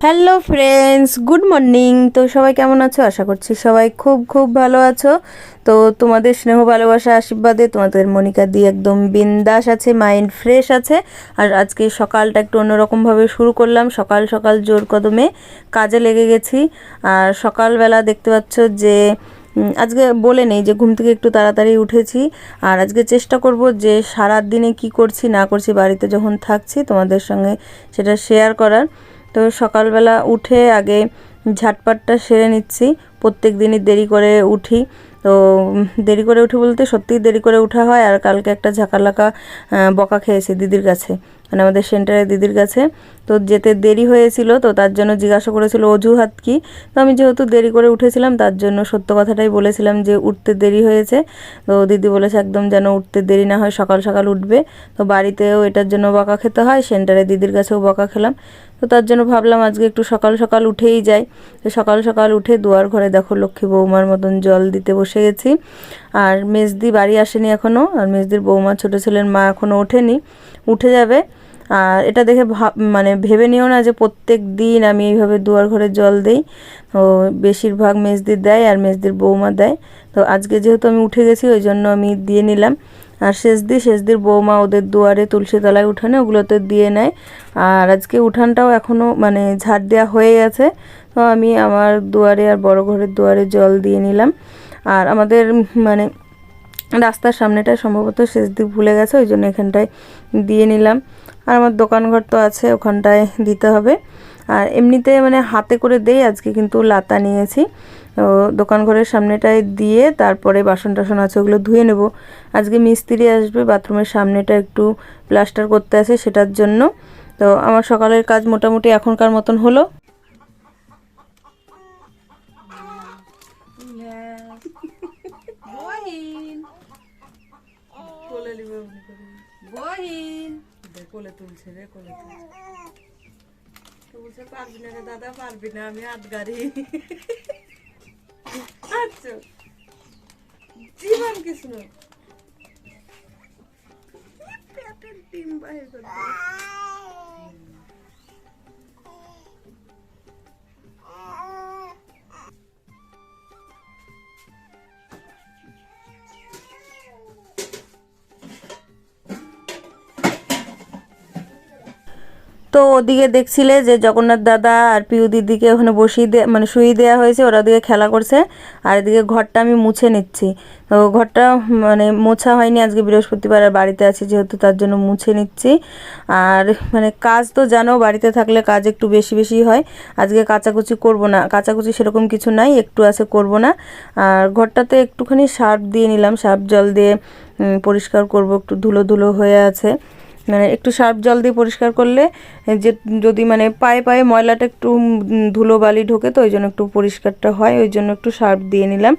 Hello friends, good morning. তো সবাই কেমন আছো? আশা করছি সবাই খুব খুব ভালো আছো। তো তোমাদের স্নেহ, ভালোবাসা, আশীর্বাদে তোমাদের মনিকা দিয়ে একদম বিন্দাস আছে, মাইন্ড ফ্রেশ আছে। আর আজকে সকালটা একটু অন্যরকমভাবে শুরু করলাম। সকাল সকাল জোর কদমে কাজে লেগে গেছি। আর সকালবেলা দেখতে পাচ্ছ যে আজকে বলে নেই যে ঘুম থেকে একটু তাড়াতাড়ি উঠেছি। আর আজকে চেষ্টা করব যে সারা দিনে কি করছি, না করছি, বাড়িতে যখন থাকছি তোমাদের সঙ্গে সেটা শেয়ার করার। তো সকালবেলা উঠে আগে ঝাটপাটটা সেরে নিচ্ছি। প্রত্যেক দিনই দেরি করে উঠি। তো দেরি করে উঠি বলতে সত্যিই দেরি করে ওঠা হয়। আর কালকে একটা ঝাঁকালাকা বকা খেয়েছি দিদির কাছে। মানে আমাদের সেন্টারে দিদির কাছে। তো যেতে দেরি হয়েছিল, তো তার জন্য জিজ্ঞাসা করেছিল, অজুহাত কি? তো আমি যেহেতু দেরি করে উঠেছিলাম, তার জন্য সত্য কথাটাই বলেছিলাম যে উঠতে দেরি হয়েছে। তো দিদি বলেছে একদম যেন উঠতে দেরি না হয়, সকাল সকাল উঠবে। তো বাড়িতেও এটার জন্য বকা খেতে হয় সেন্টারে দিদির কাছেও বকা খেলাম। তো তার জন্য ভাবলাম আজকে একটু সকাল সকাল উঠেই যাই। তো সকাল সকাল উঠে দুয়ার ঘরে দেখো লক্ষ্মী বৌমার মতন জল দিতে বসে গেছি। আর মেজদি বাড়ি আসেনি এখনও আর মেজদির বৌমা ছোটো ছেলের মা এখনও ওঠেনি। উঠে যাবে। আর এটা দেখে মানে ভেবে নিও না যে প্রত্যেক দিন আমি এইভাবে দুয়ার ঘরে জল দেই। তো বেশিরভাগ মেজদির দেয় আর মেজদির বৌমা দেয়। তো আজকে যেহেতু আমি উঠে গেছি, ওই জন্য আমি দিয়ে নিলাম। আর শেষ শেষদি শেষদির বৌমা ওদের দুয়ারে তুলসী তলায় উঠানে, ওগুলোতে দিয়ে নেয়। আর আজকে উঠানটাও এখনও মানে ঝাড় দেওয়া হয়ে গেছে। তো আমি আমার দুয়ারে আর বড় ঘরের দুয়ারে জল দিয়ে নিলাম। আর আমাদের মানে রাস্তার সামনেটা সম্ভবত শেষ দিক ভুলে গেছে, ওই জন্য এখানটায় দিয়ে নিলাম। আর আমার দোকানঘর তো আছে, ওখানটায় দিতে হবে। আর এমনিতে মানে হাতে করে দেই, আজকে কিন্তু লাতা নিয়েছি। তো দোকান ঘরের সামনেটায় দিয়ে তারপরে বাসন টাসন আছে, ওগুলো ধুয়ে নেব। আজকে মিস্ত্রি আসবে, বাথরুমের সামনেটা একটু প্লাস্টার করতে আছে সেটার জন্য। তো আমার সকালের কাজ মোটামুটি এখনকার মতন হলো বহিন কোলে নিবে মনে করি বহিন দে, কোলে তুলছে রে, কোলে তুলছে। পারবি না রে দাদা, পারবি না, আমি হাত গাড়ি। আচ্ছা। জীবন কৃষ্ণ টিম বাহির করে তো ওদিকে দেখছিলে যে জগন্নাথ দাদা আর পিউ দিদিকে ওখানে বসিয়ে দে মানে শুয়ে দেওয়া হয়েছে, ওরা ওদিকে খেলা করছে। আর এদিকে ঘরটা আমি মুছে নিচ্ছি। তো ঘরটা মানে মোছা হয়নি, আজকে বৃহস্পতিবার আর বাড়িতে আছি যেহেতু, তার জন্য মুছে নিচ্ছি। আর মানে কাজ তো জানো, বাড়িতে থাকলে কাজ একটু বেশি বেশি হয়। আজকে কাচাকুচি করব না, কাচাকুচি সেরকম কিছু নাই, একটু আছে করব না। আর ঘরটাতে একটুখানি সার্ফ দিয়ে নিলাম, সার্ফ জল দিয়ে পরিষ্কার করব, একটু ধুলো ধুলো হয়ে আছে। মানে একটু সার্ফ জল দিয়ে পরিষ্কার করলে যে যদি মানে পায়ে পায়ে ময়লাটা একটু ধুলো বালি ঢোকে তো, ওই জন্য একটু পরিষ্কারটা হয়, ওই জন্য একটু সার্ফ দিয়ে নিলাম।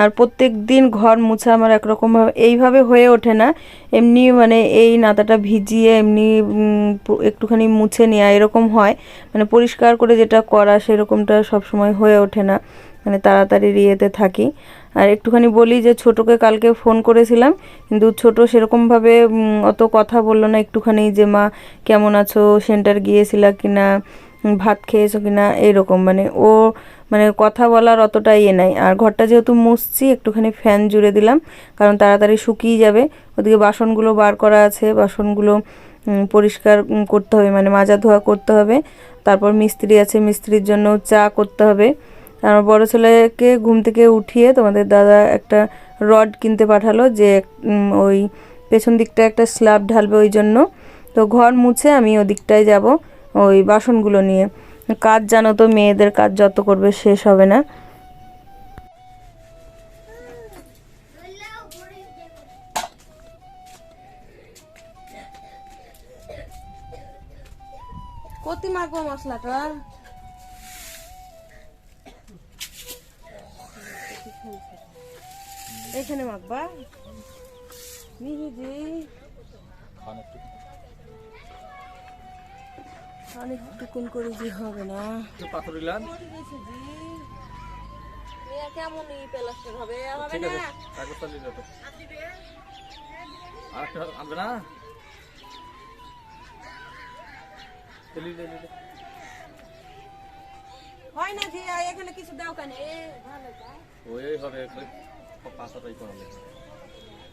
আর প্রত্যেক দিন ঘর মুছা আমার একরকমভাবে এইভাবে হয়ে ওঠে না। এমনি মানে এই নাতাটা ভিজিয়ে এমনি একটুখানি মুছে নেওয়া এরকম হয়। মানে পরিষ্কার করে যেটা করা সেরকমটা সবসময় হয়ে ওঠে না। মানে তাড়াতাড়ি ইয়েতে থাকি। আর একটুখানি বলি যে ছোটোকে কালকে ফোন করেছিলাম, কিন্তু ছোট সেরকমভাবে অত কথা বলল না। একটুখানি যে, মা, কেমন আছো? সেন্টার গিয়েছিলা কিনা? ভাত খেয়েছো কিনা? এরকম। মানে ও মানে কথা বলার অতটা ইয়ে নাই। আর ঘরটা যেহেতু মুছছি, একটুখানি ফ্যান জুড়ে দিলাম, কারণ তাড়াতাড়ি শুকিয়ে যাবে। ওদিকে বাসনগুলো বার করা আছে, বাসনগুলো পরিষ্কার করতে হবে। মানে মাজা ধোয়া করতে হবে। তারপর মিস্ত্রি আছে, মিস্ত্রির জন্য চা করতে হবে। আমার বড় ছেলেকে ঘুম থেকে উঠিয়ে তোমাদের দাদা একটা রড কিনতে পাঠালো যে ওই পেছন দিকটা একটা স্ল্যাব ঢালবে ওই জন্য। তো ঘর মুছে আমি ওদিকটায় যাব ওই বাসনগুলো নিয়ে। কাজ জানো তো, মেয়েদের কাজ যত করবে শেষ হবে না। কতি মাখবো মশলাটা? এখানে মাখবা? মিহিদি অনেক টুকুন করে যে হবে না। কেমনই প্লাস্টার হবে? হবে ঠিক আছে না? কাগজটা আনবে হয় না জি আর এখানে কিছু দাও কেন? এ ভালো তা। ওই। হবে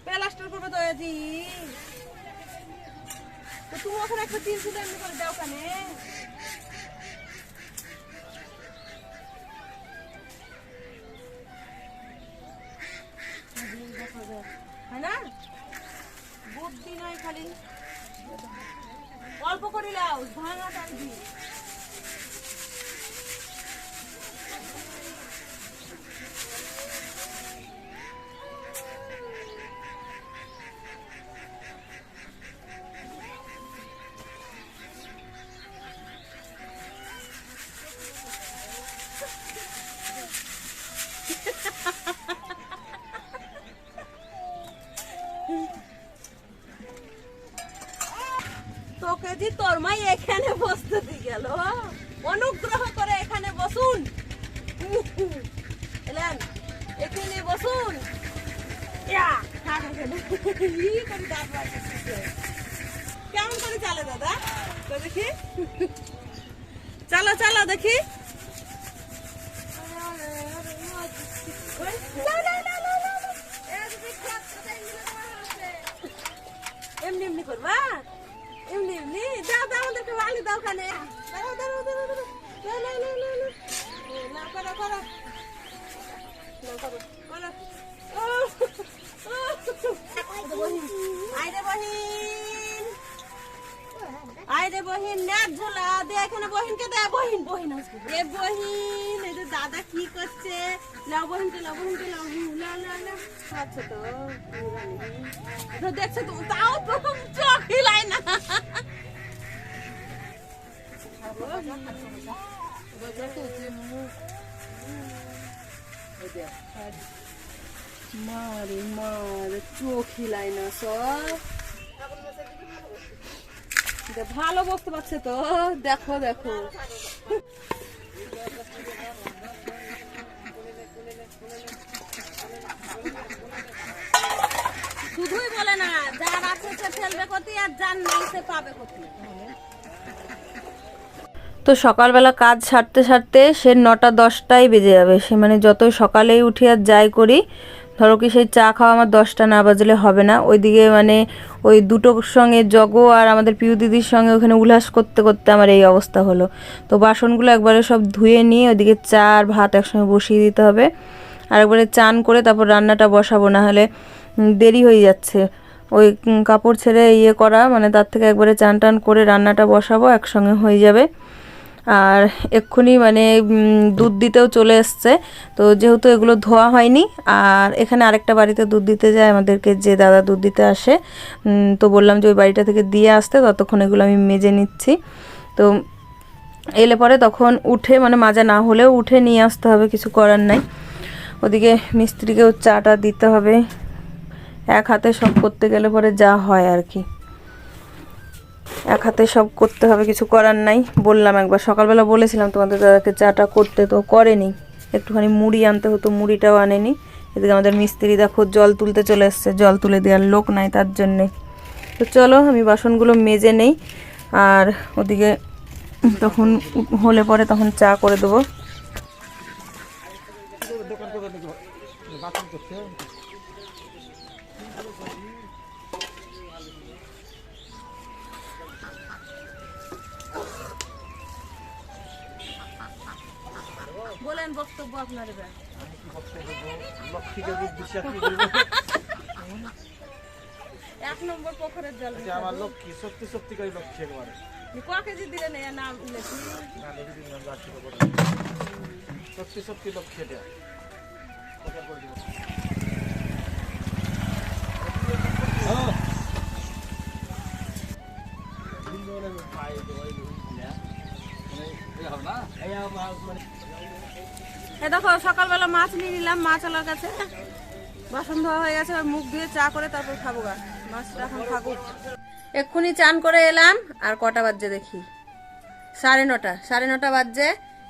প্লাস্টার করবে তো জি তো তুমি ওখানে একটা তিন ফুট এমনি করে দাও কেন বুদ্ধি নয় খালি। অল্প করে লাও ভাঙা টানবি এলেন এখানে বসুন। কেমন করে চালে দাদা? তো দেখি। চালো চালো, দেখি। এমনি এমনি করবা? এমনি এমনি? দাও দাও, আমাদেরকে আলু দাও খানে দাঁড়াও দাঁড়াও দাঁড়াও দাঁড়াও। না না না না না না না ও, বহিন বহিন বহিন নেট ঝোলা দে এখানে বহিনকে দে বহিন বহিন দে বহিন এই যে দাদা কি করছে? লাও বহিনকে লাও বহিনকে লাও আচ্ছা তো তো দেখছ তো তাও তো চোখ হিলাই না। মারে মারে চোখ হিলাই না সব। ভালো বসতে পারছে তো। দেখো দেখো। শুধুই বলে না, যার আছে সে ফেলবে কোথায় আর যার নাই সে পাবে কোথায় তো সকালবেলা কাজ সারতে সারতে সে নটা দশটাই বেজে যাবে। সে মানে যতই সকালেই উঠি আর যাই করি, ধরো কি সেই চা খাওয়া আমার দশটা না বাজলে হবে না। ওইদিকে মানে ওই দুটোর সঙ্গে জগো আর আমাদের পিউ দিদির সঙ্গে ওখানে উল্লাস করতে করতে আমার এই অবস্থা হলো। তো বাসনগুলো একবারে সব ধুয়ে নিয়ে ওইদিকে চা আর ভাত একসঙ্গে বসিয়ে দিতে হবে। আর একবারে চান করে তারপর রান্নাটা বসাবো, না হলে দেরি হয়ে যাচ্ছে। ওই কাপড় ছেড়ে ইয়ে করা মানে তার থেকে একবারে চান টান করে রান্নাটা বসাবো, একসঙ্গে হয়ে যাবে। আর এক্ষুনি মানে দুধ দিতেও চলে এসছে। তো যেহেতু এগুলো ধোয়া হয়নি, আর এখানে আরেকটা বাড়িতে দুধ দিতে যায়, আমাদেরকে যে দাদা দুধ দিতে আসে তো বললাম যে ওই বাড়িটা থেকে দিয়ে আসতে, ততক্ষণ এগুলো আমি মেজে নিচ্ছি। তো এলে পরে তখন উঠে মানে মাজা না হলেও উঠে নিয়ে আসতে হবে, কিছু করার নাই। ওদিকে মিস্ত্রিকেও চাটা দিতে হবে। এক হাতে সব করতে গেলে পরে যা হয় আর কি। এক হাতে সব করতে হবে, কিছু করার নাই। বললাম একবার, সকালবেলা বলেছিলাম তোমাদের দাদাকে চাটা করতে, তো করেনি। একটুখানি মুড়ি আনতে হতো, মুড়িটাও আনেনি। এদিকে আমাদের মিস্ত্রি দেখো জল তুলতে চলে এসছে, জল তুলে দেওয়ার লোক নাই তার জন্যে। তো চলো, আমি বাসনগুলো মেজে নেই, আর ওদিকে তখন হলে পরে তখন চা করে দেবো। ক কেজি দিলেন এর নাম শুনেছি না লিখে দিন করি। সত্যি সত্যি করে দিব। এ দেখো সকালবেলা মাছ নিয়ে নিলাম মাছ আলার কাছে। বাসন ধোয়া হয়ে গেছে মুখ ধুয়ে চা করে তারপর খাব গা। মাছটা এখন থাকুক এক্ষুনি চান করে এলাম, আর কটা বাজছে দেখি। সাড়ে নটা সাড়ে নটা বাজছে।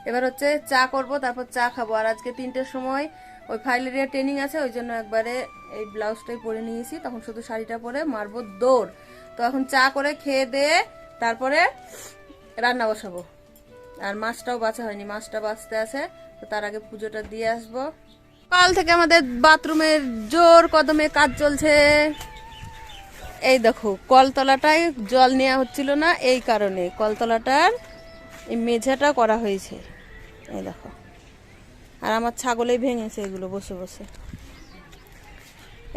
এবার হচ্ছে চা করব, তারপর চা খাব। আর আজকে তিনটের সময় ওই ফাইলেরিয়া ট্রেনিং আছে, ওই জন্য একবারে এই ব্লাউজটাই পরে নিয়েছি। তখন শুধু শাড়িটা পরে মারবো দৌড়। তো এখন চা করে খেয়ে দিয়ে তারপরে রান্না বসাবো। আর মাছটাও বাছা হয়নি, মাছটা বাঁচতে আছে। তো তার আগে পুজোটা দিয়ে আসব। কাল থেকে আমাদের বাথরুমের জোর কদমে কাজ চলছে। এই দেখো, কলতলাটায় জল নেওয়া হচ্ছিল না এই কারণে। কলতলাটার এই মেঝাটা করা হয়েছে। এই দেখো। আর আমার ছাগলেই ভেঙেছে এগুলো বসে বসে।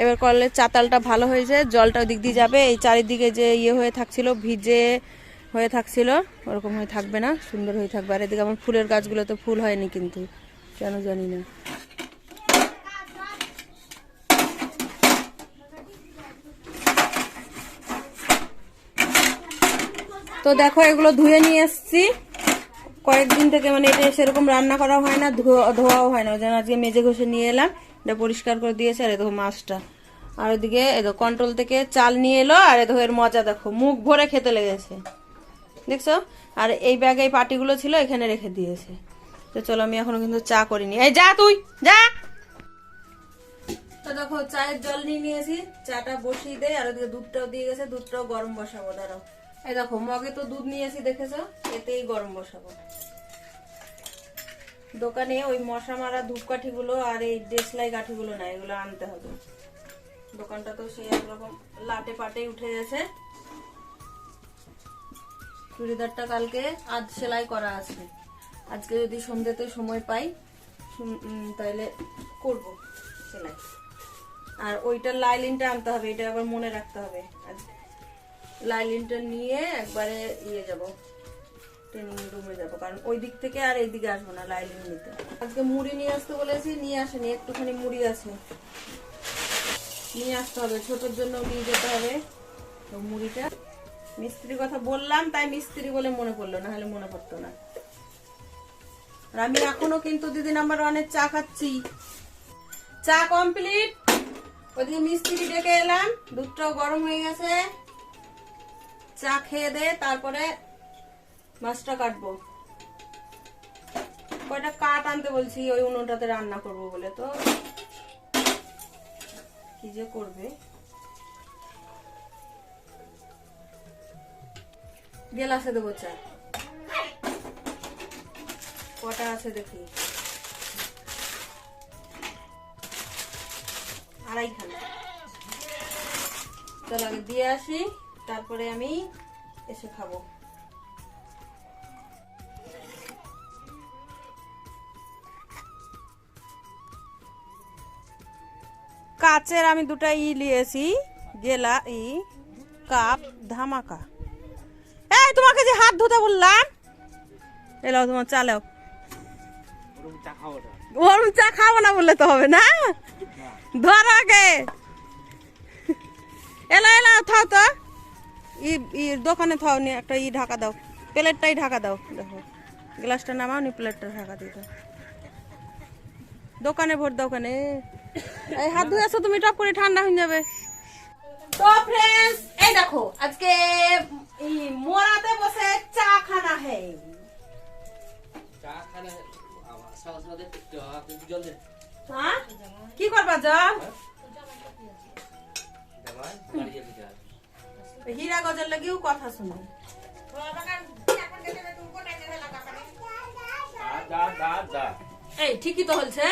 এবার কলের চাতালটা ভালো হয়েছে জলটা ওই দিক দিয়ে যাবে। এই চারিদিকে যে ইয়ে হয়ে থাকছিল, ভিজে হয়ে থাকছিল, ওরকম হয়ে থাকবে না, সুন্দর হয়ে থাকবে। আর এদিকে আমার ফুলের গাছগুলোতে ফুল হয়নি কিন্তু, কেন জানি না। তো দেখো, এগুলো ধুয়ে নিয়ে এসছি। কয়েকদিন থেকে মানে এটা সেরকম রান্না করা হয় না, ধোয়া- ধোয়াও হয় না। ওই জন্য আজকে মেজে ঘষে নিয়ে এলাম। এটা পরিষ্কার করে দিয়েছে, আর এ দেখো মাছটা। আর ওইদিকে এ দেখো কন্ট্রোল থেকে চাল নিয়ে এলো, আর এ দেখো এর মজা দেখো, মুখ ভরে খেতে লেগেছে। দেখছ? আর এই ব্যাগে এই পাটিগুলো ছিল, এখানে রেখে দিয়েছে। তো চলো, আমি এখনও কিন্তু চা করিনি। এই যা তুই, যা! তো দেখো, চায়ের জল নিয়ে নিয়েছি। চাটা বসিয়ে দেয় আর ওদিকে দুধটাও দিয়ে গেছে, দুধটাও গরম বসাবো, দাঁড়াও। এই দেখো, মগে তো দুধ নিয়েছি দেখেছ? এতেই গরম বসাবো। দোকানে ওই মশা মারা ধূপকাঠিগুলো আর এই দেশলাই কাঠিগুলো না, এগুলো আনতে হবে। দোকানটা তো সেই একরকম লাটে পাটে উঠে গেছে। চুড়িদারটা কালকে আজ সেলাই করা আছে। আজকে যদি সন্ধ্যেতে সময় পাই তাহলে করব সেলাই। আর ওইটা লাইলিনটা আনতে হবে, এটা আবার মনে রাখতে হবে আজ লাইলিনটা নিয়ে একবারে ইয়ে যাব ট্রেনিং রুমে যাব, কারণ ওই দিক থেকে আর এই দিকে আসব না লাইলিন নিতে। আজকে মুড়ি নিয়ে আসতে বলেছি, নিয়ে আসেনি, একটুখানি মুড়ি আছে। নিয়ে আসতে হবে, ছোটোর জন্য নিয়ে যেতে হবে তো মুড়িটা। মিস্ত্রির কথা বললাম, তাই মিস্ত্রি বলে মনে পড়ল, না হলে মনে পড়তো না। আর আমি এখনও কিন্তু দিদি নাম্বার ওয়ানের চা খাচ্ছি। চা কমপ্লিট ওদিকে মিস্ত্রি ডেকে এলাম, দুধটাও গরম হয়ে গেছে। চা খেয়ে দে, তারপরে মাছটা কাটবো। কয়টা কাঠ আনতে বলছি, ওই উনুনটাতে রান্না করব বলে তো। কি যে করবে? গেলাসে দেবো চা। কটা আছে দেখি। আড়াইখানা। চলো আগে দিয়ে আসি। তারপরে আমি এসে খাব। কাচের আমি দুটা ই নিয়েছি গেলা ই, কাপ, ধামাকা। এই, তোমাকে যে হাত ধুতে বললাম? এলাও তোমার চালাও ওরম চা খাব না বললে তো হবে না? ধর আগে। এলা এলা, থাও তো। ই ই দোকানে থাও নি একটা ই ঢাকা দাও। প্লেটটাই ঢাকা দাও। দেখো গ্লাসটা নামাও নি প্লেটটা ঢাকা দিয়ে দাও। দোকানে ভোট দোকানে এই হাত ধুয়ে আসো তুমি টপ করে ঠান্ডা হয়ে যাবে। তো ফ্রেন্ডস এই দেখো আজকে ই মোরাতে বসে চা খানা হে। চা খানে হ্যাঁ? কি করবা জল? জামাই বাড়ি যাবি যা হীরা গজের লাগেও কথা শুনে। এই ঠিকই তো করবে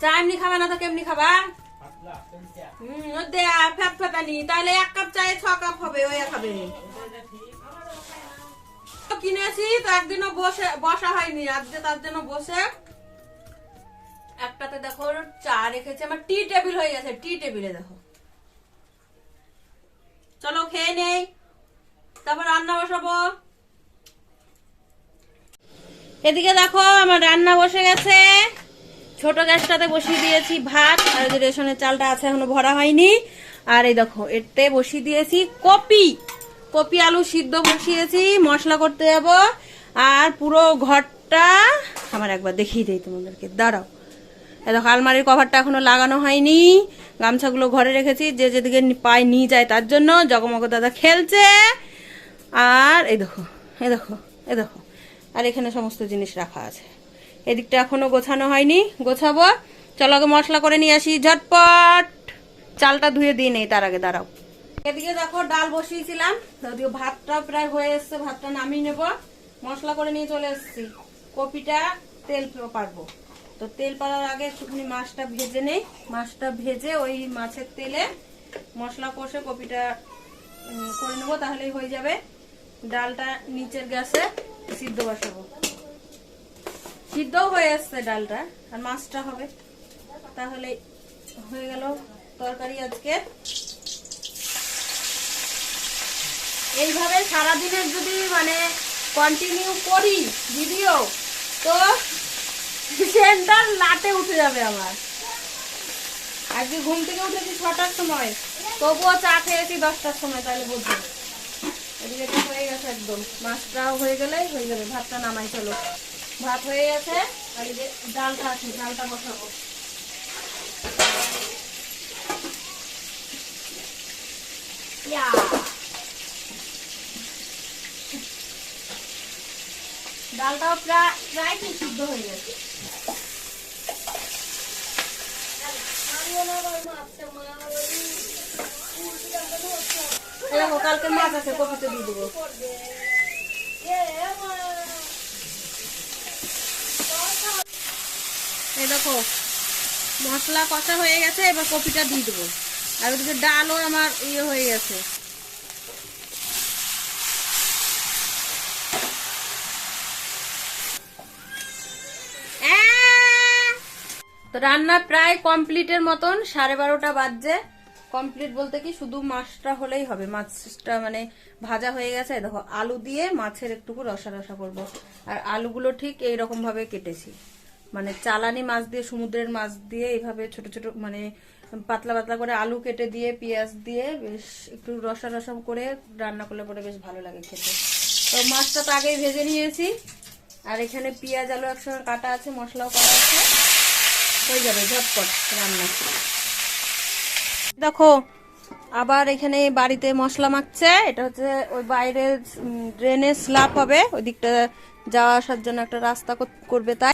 চা এমনি খাবা না তো কেমনি খাবা? হুম দেয়া তাহলে এক কাপ চায়ে ছ কাপ হবে ওই খাবে তো কিনেছি তো একদিনও বসে বসা হয়নি আজকে তার জন্য বসে একটাতে দেখো চা রেখেছে, আমার টি টেবিল হয়ে গেছে টি টেবিলে দেখো। চলো খেয়ে নেই, তারপর রান্না বসাবো। এদিকে দেখো আমার রান্না বসে গেছে। ছোট গ্যাসটাতে বসিয়ে দিয়েছি ভাত, আর যে রেশনের চালটা আছে এখনও ভরা হয়নি। আর এই দেখো, এতে বসিয়ে দিয়েছি কপি। কপি আলু সিদ্ধ বসিয়েছি, মশলা করতে যাব। আর পুরো ঘরটা, আমার একবার দেখিয়ে দেই তোমাদেরকে, দাঁড়াও। দেখো, আলমারির কভারটা এখনও লাগানো হয়নি। গামছাগুলো ঘরে রেখেছি, যে যেদিকে পায়ে নিয়ে যায় তার জন্য। জগমগ দাদা খেলছে। আর এই দেখো এ দেখো এ দেখো। আর এখানে সমস্ত জিনিস রাখা আছে। এদিকটা এখনও গোছানো হয়নি। গোছাবো। চলো আগে মশলা করে নিয়ে আসি। ঝটপট। চালটা ধুয়ে দিয়ে নেই, তার আগে দাঁড়াও। এদিকে দেখো, ডাল বসিয়েছিলাম। ওদিকে ভাতটা প্রায় হয়ে এসছে, ভাতটা নামিয়ে নেব। মশলা করে নিয়ে চলে এসেছি। কপিটা তেল পারব। তো তেল পাড়ার আগে একটুখানি মাছটা ভেজে নেই। মাছটা ভেজে ওই মাছের তেলে মশলা কষে কপিটা করে নেব, তাহলেই হয়ে যাবে। ডালটা নিচের গ্যাসে সিদ্ধ বসাবো। সিদ্ধও হয়ে আসছে ডালটা, আর মাছটা হবে। তাহলে হয়ে গেল তরকারি আজকে। এইভাবে সারাদিনের যদি মানে কন্টিনিউ করি ভিডিও তো সেন্টার লাটে উঠে যাবে আমার আজকে ঘুম থেকে উঠেছি ছটার সময়। তবুও চা খেয়েছি দশটার সময়, তাহলে বুঝব এদিকে হয়ে গেছে একদম। মাছটাও হয়ে গেলেই হয়ে যাবে। ভাতটা নামাই, চলো। ভাত হয়ে গেছে, আর এই যে ডালটা আছে, ডালটা বসাবো। ইয়া। ডালটাও প্রায় প্রায় কি সিদ্ধ হয়ে গেছে? দেখো কালকে মাছ আছে, কপিতে দিয়ে দেবো। এই দেখো, মশলা কষা হয়ে গেছে, এবার কপিটা দিয়ে দেবো। আর ওদিকে ডালও আমার ইয়ে হয়ে গেছে। তো রান্না প্রায় কমপ্লিটের মতন, সাড়ে বারোটা বাজছে। কমপ্লিট বলতে কি, শুধু মাছটা হলেই হবে। মাছটা মানে ভাজা হয়ে গেছে। দেখো, আলু দিয়ে মাছের একটুকু রসা রসা করব। আর আলুগুলো ঠিক এইরকম ভাবে কেটেছি। মানে চালানি মাছ দিয়ে, সমুদ্রের মাছ দিয়ে এইভাবে ছোট ছোট মানে পাতলা পাতলা করে আলু কেটে দিয়ে, পেঁয়াজ দিয়ে বেশ একটু রসা রসা করে রান্না করলে পরে বেশ ভালো লাগে খেতে। তো মাছটা তো আগেই ভেজে নিয়েছি। আর এখানে পেঁয়াজ আলু একসঙ্গে কাটা আছে, মশলাও করা আছে। রান্না। দেখো, আবার এখানে বাড়িতে মশলা মাখছে। এটা হচ্ছে ওই বাইরে ড্রেনে স্ল্যাপ হবে। ওই দিকটা যাওয়া আসার জন্য একটা রাস্তা কর- করবে তাই।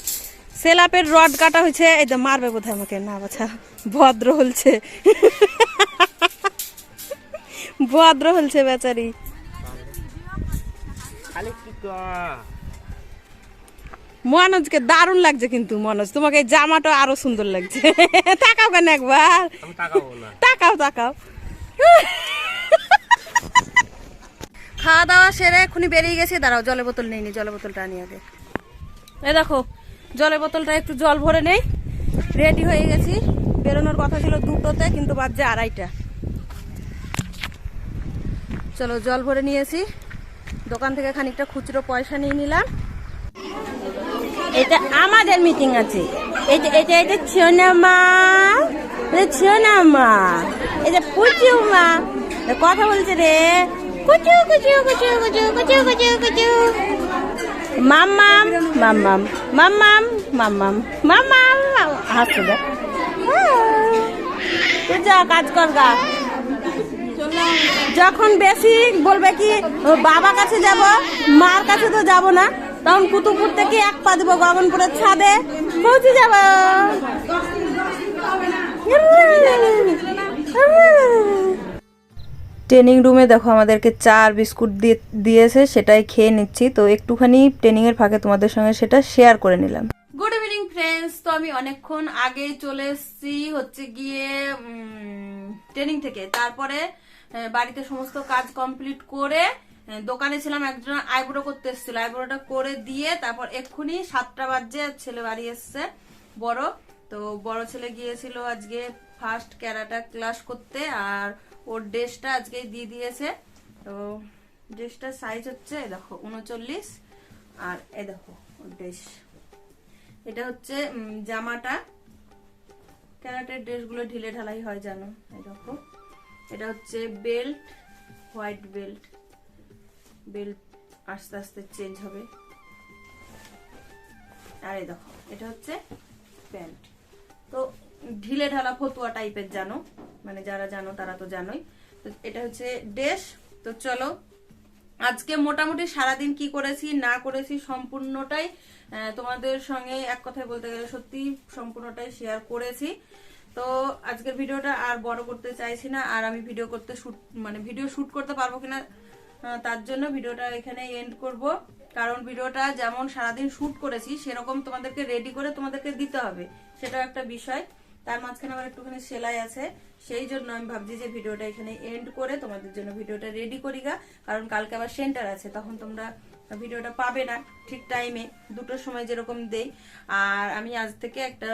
সেলাপের রড কাটা হয়েছে। এই মারবে কোথায় আমাকে। না, বাছা, ভদ্র হলছে। ভদ্র হলছে বেচারি। মনোজকে দারুণ লাগছে কিন্তু মনোজ তোমাকে এই জামাটা আরও সুন্দর লাগছে। তাকাও কেন একবার? তাকাও তাকাও। খাওয়া দাওয়া সেরে এখনই বেরিয়ে গেছি। দাঁড়াও জলের বোতল নেই নি জলের বোতলটা আনি আগে। এই দেখো জলের বোতলটা একটু জল ভরে নেই। রেডি হয়ে গেছি। বেরোনোর কথা ছিল দুটোতে কিন্তু বাজছে আড়াইটা। চলো জল ভরে নিয়েছি। দোকান থেকে খানিকটা খুচরো পয়সা নিয়ে নিলাম। এটা আমাদের মিটিং আছে। এটা এটা এটা ছোনামা এটা ছোনামা এটা পুচু মা কথা বলছে রে। কুচু কুচু কুচু কুচু কুচু কুচু কুচু। মাম্মাম মাম্মাম মাম্মাম মাম্মাম মাম্মাম হাসছে দেখ। তুই যা, কাজ কর গা। যখন বেশি বলবে কি বাবা কাছে যাব, মার কাছে তো যাব না। তখন কুতুবপুর থেকে এক পা দেবো গগনপুরের ছাদে। পৌঁছে যাব। ট্রেনিং রুমে দেখো আমাদেরকে চা আর বিস্কুট দিয়ে দিয়েছে সেটাই খেয়ে নিচ্ছি। তো একটুখানি ট্রেনিং এর ফাঁকে তোমাদের সঙ্গে সেটা শেয়ার করে নিলাম। গুড ইভিনিং ফ্রেন্ডস তো আমি অনেকক্ষণ আগে চলে এসেছি হচ্ছে গিয়ে ট্রেনিং থেকে। তারপরে বাড়িতে সমস্ত কাজ কমপ্লিট করে দোকানে ছিলাম, একজন আইব্রো করতে এসেছিল। আইব্রোটা করে দিয়ে তারপর এক্ষুনি সাতটা বাজে ছেলে বাড়ি এসছে, বড়। তো বড় ছেলে গিয়েছিল আজকে ফার্স্ট ক্যারাটা ক্লাস করতে, আর ওর ড্রেসটা আজকে দিয়ে দিয়েছে। তো ড্রেসটার সাইজ হচ্ছে দেখো, উনচল্লিশ। আর এ দেখো, ওর ড্রেস। এটা হচ্ছে জামাটা। ক্যারাটের ড্রেসগুলো ঢিলে ঢালাই হয় জানো এই দেখো। এটা হচ্ছে বেল্ট হোয়াইট বেল্ট বেল্ট আস্তে আস্তে চেঞ্জ হবে। আর দেখো, এটা হচ্ছে প্যান্ট। তো ঢিলে ঢালা ফতুয়া টাইপের জানো মানে যারা জানো তারা তো জানোই। তো এটা হচ্ছে ড্রেস। তো চলো, আজকে মোটামুটি সারাদিন কি করেছি, না করেছি সম্পূর্ণটাই তোমাদের সঙ্গে এক কথায় বলতে গেলে সত্যি সম্পূর্ণটাই শেয়ার করেছি। তো আজকের ভিডিওটা আর বড় করতে চাইছি না, আর আমি ভিডিও করতে শুট মানে ভিডিও শুট করতে পারব কিনা তার জন্য ভিডিওটা এখানে এন্ড করব। কারণ ভিডিওটা যেমন সারাদিন শুট করেছি, সেরকম তোমাদেরকে রেডি করে তোমাদেরকে দিতে হবে। সেটাও একটা বিষয়। তার মাঝখানে আবার একটুখানি সেলাই আছে। সেই জন্য আমি ভাবছি যে ভিডিওটা এখানে এন্ড করে তোমাদের জন্য ভিডিওটা রেডি করি গা। কারণ কালকে আবার সেন্টার আছে, তখন তোমরা ভিডিওটা পাবে না ঠিক টাইমে দুটোর সময় যেরকম দেই। আর আমি আজ থেকে একটা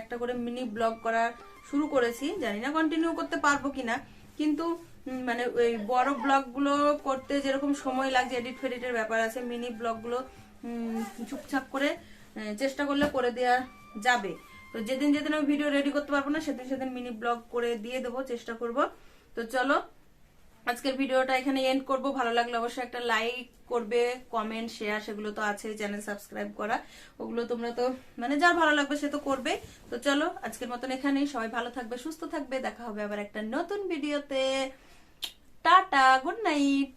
একটা করে মিনি ব্লগ করা শুরু করেছি। জানি না কন্টিনিউ করতে পারব কিনা। কিন্তু মানে ওই বড় ব্লগগুলো করতে যেরকম সময় লাগছে এডিট ফেডিটের ব্যাপার আছে মিনি ব্লগগুলো চুপচাপ করে চেষ্টা করলে করে দেওয়া যাবে। তো যেদিন যেদিন আমি ভিডিও রেডি করতে পারব না, সেদিন সেদিন মিনি ব্লগ করে দিয়ে দেবো, চেষ্টা করব। তো চলো, আজকের ভিডিওটা এখানে এন্ড করব। ভালো লাগলে অবশ্যই একটা লাইক করবে কমেন্ট শেয়ার সেগুলো তো আছে চ্যানেল সাবস্ক্রাইব করা। ওগুলো তোমরা তো মানে যার ভালো লাগবে সে তো করবে। তো চলো, আজকের মতন এখানেই। সবাই ভালো থাকবে, সুস্থ থাকবে। দেখা হবে আবার একটা নতুন ভিডিওতে টাটা গুড নাইট